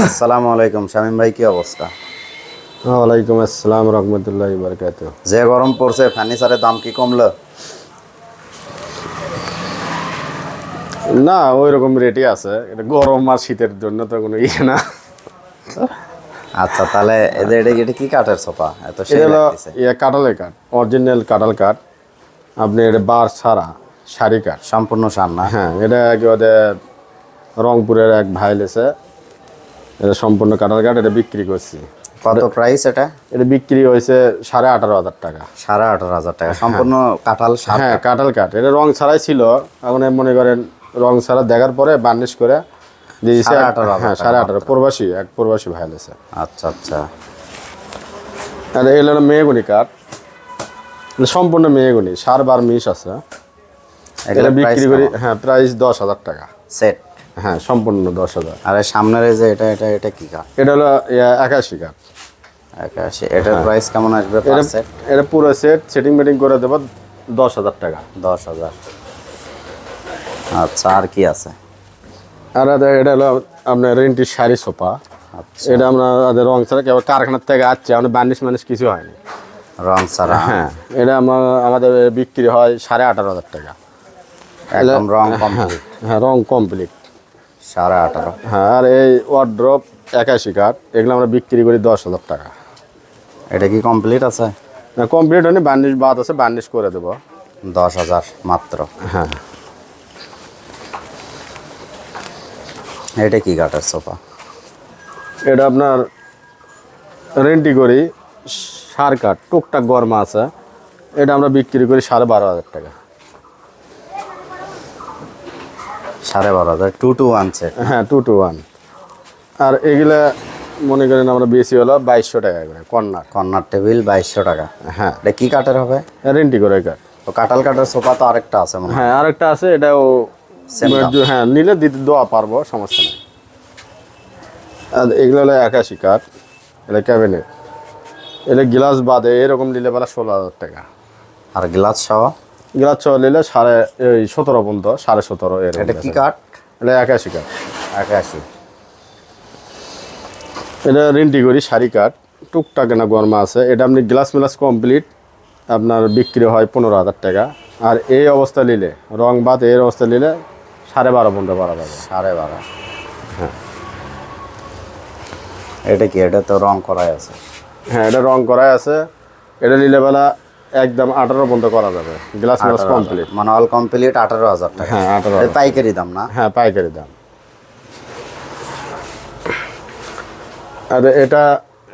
আসসালামু আলাইকুম শামীম ভাই কি অবস্থা? ওয়ালাইকুম আসসালাম রহমতুল্লাহ বরকাত যে গরম পড়ছে ফার্নিচারের দাম কি কমলো? না ওই রকম রেটই আছে। এটা গরম আর শীতের জন্য তো কোনো ইয়ে না। আচ্ছা তাহলে এদের এটা এটা কি কাঠের সোফা? এত। ইয়ে কাঁঠালের কাঠ অরিজিনাল কাঁঠাল কাঠ। আপনি এটা বার ছাড়া শাড়ি কাঠ। সম্পূর্ণ সার না হ্যাঁ এটা কি ওদের রংপুরের এক ভাই লেছে। এটা সম্পূর্ণ কাঁঠাল কাঠ এটা বিক্রি করছি। কত প্রাইস এটা? এটা বিক্রি হয়েছে সাড়ে আঠারো হাজার টাকা। সাড়ে আঠারো হাজার টাকা। সম্পূর্ণ কাঁঠাল হ্যাঁ কাঁঠাল কাঠ। এটা রং ছাড়াই ছিল। এখন মনে করেন রং ছাড়া দেখার পরে বার্নিশ করে দিয়ে দিছে সাড়ে এক- আঠারো হাজার হ্যাঁ সাড়ে আঠারো। প্রবাসী এক প্রবাসী ভাই লেছে আচ্ছা আচ্ছা। আর এগুলো হলো মেয়েগুনি কাঠ। সম্পূর্ণ মেয়েগুনি সার বার মিশ আছে এটা বিক্রি করি হ্যাঁ প্রাইস দশ হাজার টাকা। সেট হ্যাঁ সম্পূর্ণ দশ হাজার। আর সামনের যে এটা এটা এটা কি কাঠ এটা হলো একাশি কাঠ একাশি এটার প্রাইস কেমন আসবে এটা পুরো সেট সেটিং মেটিং করে দেবো দশ হাজার টাকা। দশ হাজার। আচ্ছা আর কি আছে? আর এটা- হলো আপনার রেন্টির শাড়ি সোফা। আচ্ছা। এটা আমরা রং ছাড়া কেবল কারখানার থেকে আসছে আমাদের বার্নিশ মানিশ কিছু হয়নি। রং ছাড়া? হ্যাঁ এটা আমার আমাদের বিক্রি হয় সাড়ে আঠারো হাজার টাকা। একদম রং কমপ্লিট হ্যাঁ রং কমপ্লিট সাড়ে আঠারো। হ্যাঁ আর এই ওয়ার্ড্রপ একাশি কাঠ এগুলো আমরা বিক্রি করি দশ হাজার টাকা। এটা কি কমপ্লিট আছে? না কমপ্লিট হয়নি বার্নিশ বাদ আছে বার্নিশ করে দেবো। দশ হাজার মাত্র। হ্যাঁ। এটা কি কাঠের সোফা? এটা আপনার রেন্টি করি সার কাঠ টুকটাক গরমা আছে। এটা আমরা বিক্রি করি সাড়ে বারো হাজার টাকা। সাড়ে বারো হাজার টু টু ওয়ান সেট হ্যাঁ টু টু ওয়ান আর এগুলা মনে করেন আমরা বেশি হলো বাইশশো টাকা করে কর্নার কর্নার টেবিল বাইশশো টাকা। হ্যাঁ। এটা কি কাঠের হবে? রেন্টি করে কাঠ। তো কাঁঠাল কাঠের সোফা তো আরেকটা আছে মনে হ্যাঁ। আরেকটা আছে এটাও। হ্যাঁ নিলে দিতে দেওয়া পারব সমস্যা নেই। আর এগুলো হলো একাশি কাঠ এটা ক্যাবিনেট। এটা গ্লাস বাদে এরকম নিলে বেলা ষোলো হাজার টাকা। আর গ্লাস সহ? ছ নিলে সাড়ে এই সতেরো পর্যন্ত সাড়ে সতেরো এর এটা কি কাঠ? এটা একাশি কাঠ। একাশি। এটা রেন্টি করি শাড়ি কাঠ। টুকটাক না গরমা আছে। এটা আপনি গ্লাস মিলাস কমপ্লিট আপনার বিক্রি হয় পনেরো হাজার টাকা। আর এই অবস্থা নিলে রং বাদ এর অবস্থা নিলে সাড়ে বারো পর্যন্ত বারো যাবে। সাড়ে বারো। হ্যাঁ। এটা কি এটা তো রং করাই আছে? হ্যাঁ এটা রং করাই আছে। এটা নিলে বেলা একদম আঠারো পর্যন্ত করা যাবে। গ্লাস মিলাস কমপ্লিট মানে অল কমপ্লিট আঠারো হাজার টাকা। হ্যাঁ আঠারো পাইকারি দাম না? হ্যাঁ পাইকারি দাম। আর এটা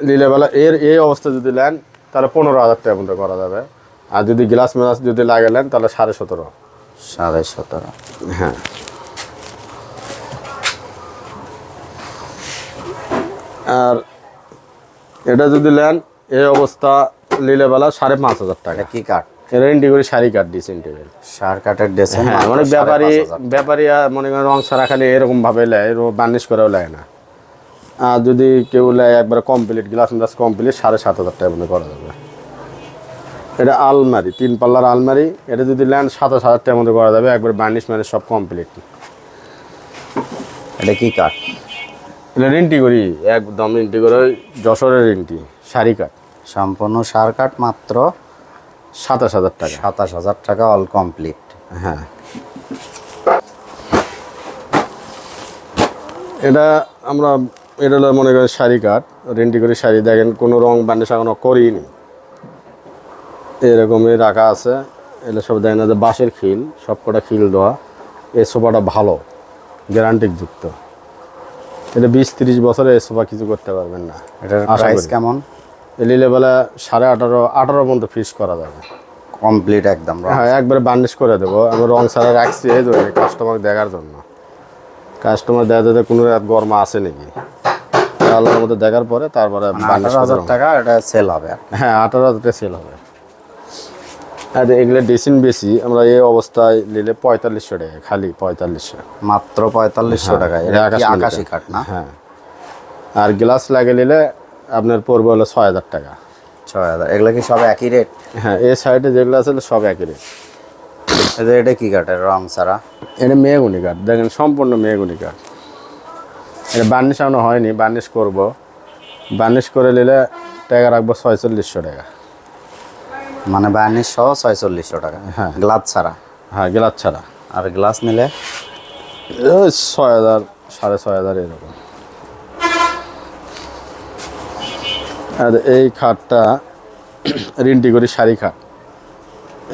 নিলে বেলা এর এই অবস্থা যদি নেন তাহলে পনেরো হাজার টাকা পর্যন্ত করা যাবে। আর যদি গ্লাস মিলাস যদি লাগে নেন তাহলে সাড়ে সতেরো। সাড়ে সতেরো। হ্যাঁ। আর এটা যদি নেন এই অবস্থা নিলে বেলা সাড়ে পাঁচ হাজার টাকা। এটা কি কাঠ? রেন্টি করে শাড়ি কাট ডিসেন্ট সার কাঠের ডেসেন হ্যাঁ অনেক ব্যাপারী ব্যাপারী মনে করেন রং সারা খালি এরকম ভাবে নেয় বার্নিশ করেও নেয় না। আর যদি কেউ নেয় একবার কমপ্লিট গ্লাস গ্লাস কমপ্লিট সাড়ে সাত হাজার টাকা মধ্যে করা যাবে। এটা আলমারি তিন পাল্লার আলমারি। এটা যদি নেন সাতাশ হাজার টাকার মধ্যে করা যাবে একবার বার্নিশ মানে সব কমপ্লিট এটা কি কাঠ? এটা রেন্টি করি একদম রেন্টি করে যশোরের রেন্টি শাড়ি কাট সম্পূর্ণ সার কাঠ মাত্র সাতাশ হাজার টাকা। সাতাশ হাজার টাকা অল কমপ্লিট হ্যাঁ। এটা আমরা এটা হলো মনে করেন শাড়ি কাট। রেন্টি করে শাড়ি। দেখেন কোনো রং বান্ডিশ এখনও করিনি। এরকমই রাখা আছে। এটা সব দেখেন যে বাঁশের খিল সব কটা খিল দেওয়া। এই সোফাটা ভালো যুক্ত। এটা বিশ তিরিশ বছরে এই সোফা কিছু করতে পারবেন না। এটার প্রাইস কেমন? লেভেলে সাড়ে আঠারো আঠারো পর্যন্ত ফিস করা যাবে। কমপ্লিট একদম হ্যাঁ একবারে বার্নিশ করে দেবো। আমি রং ছাড়া রাখছি এই ধরে কাস্টমার দেখার জন্য। কাস্টমার দেখা যাতে কোনো রাত গরমা আছে নাকি? আল্লাহর মধ্যে দেখার পরে তারপরে বার্নিশ আঠারো হাজার টাকা এটা সেল হবে হ্যাঁ আঠারো হাজার সেল হবে। আর এগুলো ডেসিন বেশি আমরা এই অবস্থায় নিলে পঁয়তাল্লিশশো টাকা খালি পঁয়তাল্লিশশো। মাত্র পঁয়তাল্লিশশো টাকা এটা আকাশি কাঠ না? হ্যাঁ। আর গ্লাস লাগে নিলে আপনার পড়বে হলো ছয় হাজার টাকা। ছয় হাজার। এগুলো কি সব একই রেট হ্যাঁ এই সাইডে যেগুলো আছে সব একই রেট এটা কি কাঠের রং ছাড়া? এটা মেয়েগুনি কাঠ দেখেন সম্পূর্ণ মেয়েগুনি কাঠ এটা বার্নিশ এখনও হয়নি বার্নিশ করব। বার্নিশ করে নিলে টাকা রাখব ছয়চল্লিশশো টাকা। মানে বার্নিশ সহ ছয়চল্লিশশো টাকা? হ্যাঁ। গ্লাস ছাড়া? হ্যাঁ গ্লাস ছাড়া। আর গ্লাস নিলে? ছয় হাজার সাড়ে ছয় হাজার এরকম। আর এই খাটটা রিন্টি করি শাড়ি খাট।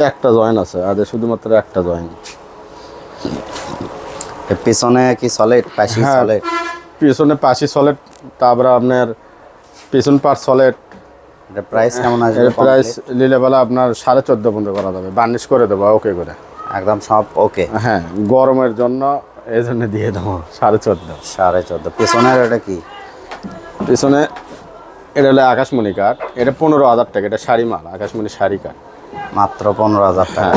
একটা জয়েন আছে আর শুধুমাত্র একটা জয়েন পিছনে কি সলিড পাশি। সলিড পিছনে পাশি সলেট তারপরে আপনার পিছন পার সলেট প্রাইস কেমন আসবে এর প্রাইস? নিলে বেলা আপনার সাড়ে চোদ্দ পর্যন্ত করা যাবে বার্নিশ করে দেবো ওকে করে। একদম সব ওকে হ্যাঁ গরমের জন্য এই জন্য দিয়ে দেবো সাড়ে চোদ্দ। সাড়ে চোদ্দ। পিছনের এটা কি? পিছনে এটা হলো আকাশমণি কাঠ। এটা পনেরো হাজার টাকা এটা শাড়ি মাল আকাশমণি শাড়ি কাঠ। মাত্র পনেরো হাজার টাকা।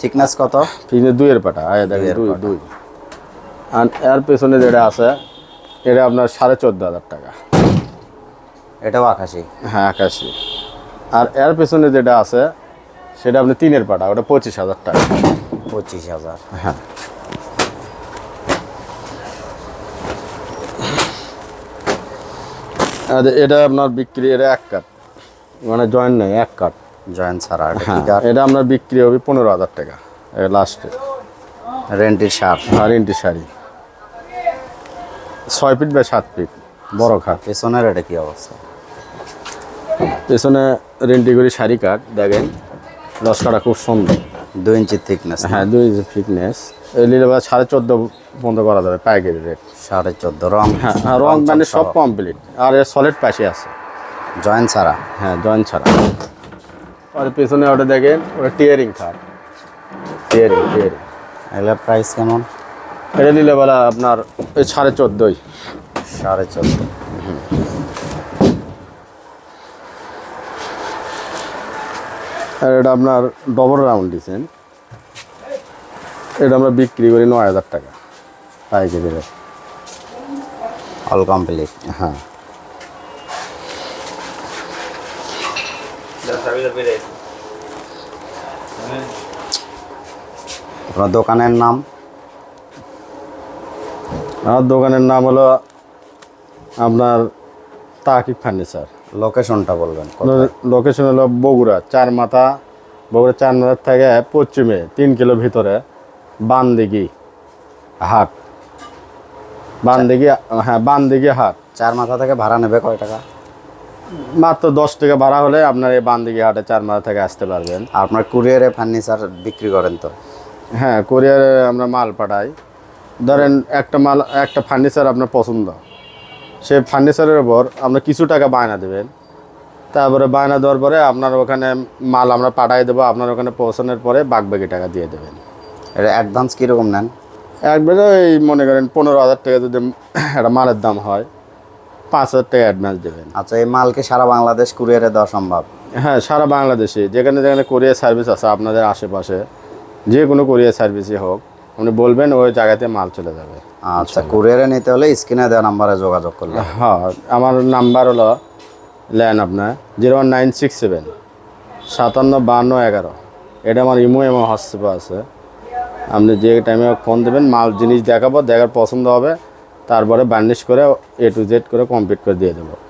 থিকনেস কত? পিছনে দুইয়ের পাটা আয় দেখেন দুই দুই। আর এর পেছনে যেটা আছে এটা আপনার সাড়ে চোদ্দ হাজার টাকা। এটাও আকাশি। হ্যাঁ আকাশি। আর এর পেছনে যেটা আছে সেটা আপনি তিনের পাটা ওটা পঁচিশ হাজার টাকা। পঁচিশ হাজার। হ্যাঁ। এটা আপনার বিক্রি এটা এক কাঠ মানে জয়েন্ট নেই এক কাঠ জয়েন্ট ছাড়া হ্যাঁ এটা আপনার বিক্রি হবে পনেরো হাজার টাকা লাস্টে রেন্টির শার্ট আর ইন্টি শাড়ি। ছয় ফিট বা সাত ফিট বড় খাট। পেছনের এটা কি অবস্থা? পেছনে রেন্টিগুড়ি শাড়ি কাঠ দেখেন। দশকাটা খুব সুন্দর। দুই ইঞ্চি থিকনেস হ্যাঁ দুই ফিটনেস এই নিলে বা সাড়ে চোদ্দ বন্ধ করা যাবে পাইকারি রেট সাড়ে চোদ্দ রং? হ্যাঁ আর রং মানে সব কমপ্লিট আর এর সলিড পাশে আছে। জয়েন্ট ছাড়া? হ্যাঁ জয়েন্ট ছাড়া। আর পেছনে ওটা দেখেন ওটা টিয়ারিং খাট টিয়ারিং টিয়ারিং এগুলোর প্রাইস কেমন? এটা নিলে বেলা আপনার সাড়ে চোদ্দোই। সাড়ে চোদ্দ। আর এটা আপনার ডবল রাউন্ড দিচ্ছেন এটা আমরা বিক্রি করি নয় হাজার টাকা। পাইকারি রেট। অল কমপ্লিট হ্যাঁ। আপনার দোকানের নাম? আমার দোকানের নাম হলো আপনার তাকিব ফার্নিচার। লোকেশনটা বলবেন? লোকেশন হলো বগুড়া চার মাথা বগুড়া চার মাথার থেকে পশ্চিমে তিন কিলো ভিতরে বানদিঘি হাট। বানদিঘি হ্যাঁ বানদিঘি হাট। চার মাথা থেকে ভাড়া নেবে কয় টাকা? মাত্র দশ টাকা ভাড়া হলে আপনার এই বানদিঘি হাটে চার মাথা থেকে আসতে পারবেন। আর আপনার কুরিয়ারে ফার্নিচার বিক্রি করেন তো? হ্যাঁ কুরিয়ারে আমরা মাল পাঠাই। ধরেন একটা মাল একটা ফার্নিচার আপনার পছন্দ। সেই ফার্নিচারের ওপর আপনার কিছু টাকা বায়না দেবেন। তারপরে বায়না দেওয়ার পরে আপনার ওখানে মাল আমরা পাঠাই দেবো আপনার ওখানে পৌঁছানোর পরে বাকি টাকা দিয়ে দেবেন। এটা অ্যাডভান্স কীরকম নেন? একবারে এই মনে করেন পনেরো হাজার টাকা যদি একটা মালের দাম হয় পাঁচ হাজার টাকা অ্যাডভান্স দেবেন। আচ্ছা এই মালকে সারা বাংলাদেশ কুরিয়ারে দেওয়া সম্ভব? হ্যাঁ সারা বাংলাদেশে যেখানে যেখানে কোরিয়ার সার্ভিস আছে আপনাদের আশেপাশে যে কোনো কোরিয়ার সার্ভিসই হোক আপনি বলবেন ওই জায়গাতে মাল চলে যাবে। আচ্ছা কুরিয়ারে নিতে হলে স্ক্রিনে দেওয়া নাম্বারে যোগাযোগ করলে। হ্যাঁ আমার নাম্বার হলো ল্যান আপনার zero one nine six seven সাতান্ন বান্ন এগারো। এটা আমার ইমো এবং হোয়াটসঅ্যাপে আছে। আপনি যে টাইমে ফোন দেবেন মাল জিনিস দেখাবো দেখার পছন্দ হবে তারপরে বার্নিশ করে এ টু জেড করে কমপ্লিট করে দিয়ে দেবো।